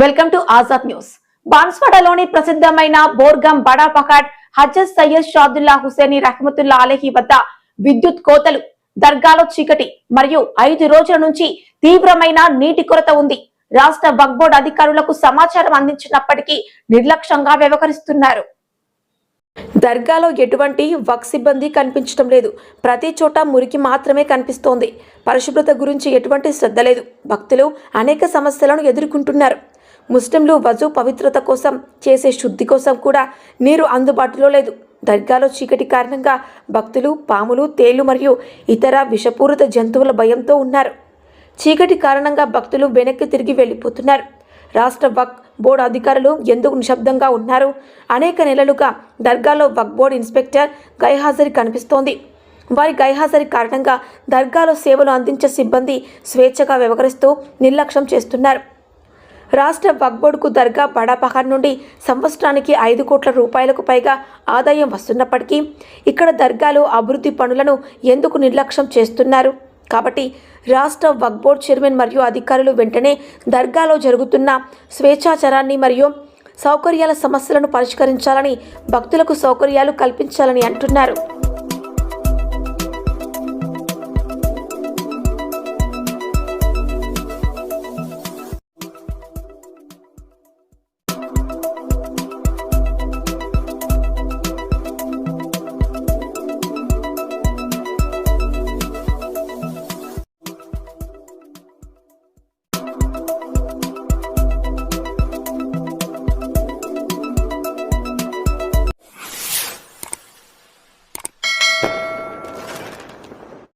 Welcome to Azad news. బాన్స్వాడలోని ప్రసిద్ధమైన బోర్గం బడా పకాట్ హజత్ సయ్యద్ షాదుల్లా హుసేని రహమతుల్లా అలహి వద్ద విద్యుత్ కోతలు దర్గాలో చీకటి మరియు ఐదు రోజుల నుంచి తీవ్రమైన నీటి కొరత ఉంది. రాష్ట్ర వక్బోర్డ్ బోర్డు అధికారులకు సమాచారం అందించినప్పటికీ నిర్లక్ష్యంగా వ్యవహరిస్తున్నారు. దర్గాలో ఎటువంటి వక్ సిబ్బంది కనిపించడం లేదు. ప్రతి చోట మురికి మాత్రమే కనిపిస్తోంది. పరిశుభ్రత గురించి ఎటువంటి శ్రద్ధ లేదు. భక్తులు అనేక సమస్యలను ఎదుర్కొంటున్నారు. ముస్లింలు వజు పవిత్రత కోసం చేసే శుద్ధి కోసం కూడా నీరు అందుబాటులో లేదు. దర్గాలో చీకటి కారణంగా భక్తులు పాములు తేళ్ళు మరియు ఇతర విషపూరిత జంతువుల భయంతో ఉన్నారు. చీకటి కారణంగా భక్తులు వెనక్కి తిరిగి వెళ్ళిపోతున్నారు. రాష్ట్ర వక్ బోర్డు అధికారులు ఎందుకు నిశ్శబ్దంగా ఉన్నారు? అనేక నెలలుగా దర్గాలో వక్ బోర్డు ఇన్స్పెక్టర్ గైహాజరి కనిపిస్తోంది. వారి గైహాజరి కారణంగా దర్గాలో సేవలు అందించే సిబ్బంది స్వేచ్ఛగా వ్యవహరిస్తూ నిర్లక్ష్యం చేస్తున్నారు. రాష్ట్ర వక్బోర్డుకు దర్గా బడాపహార్ నుండి సంవత్సరానికి ఐదు కోట్ల రూపాయలకు పైగా ఆదాయం వస్తున్నప్పటికీ ఇక్కడ దర్గాలో అభివృద్ధి పనులను ఎందుకు నిర్లక్ష్యం చేస్తున్నారు? కాబట్టి రాష్ట్ర వక్ బోర్డ్ చైర్మన్ మరియు అధికారులు వెంటనే దర్గాలో జరుగుతున్న స్వేచ్ఛాచారాన్ని మరియు సౌకర్యాల సమస్యలను పరిష్కరించాలని భక్తులకు సౌకర్యాలు కల్పించాలని అంటున్నారు.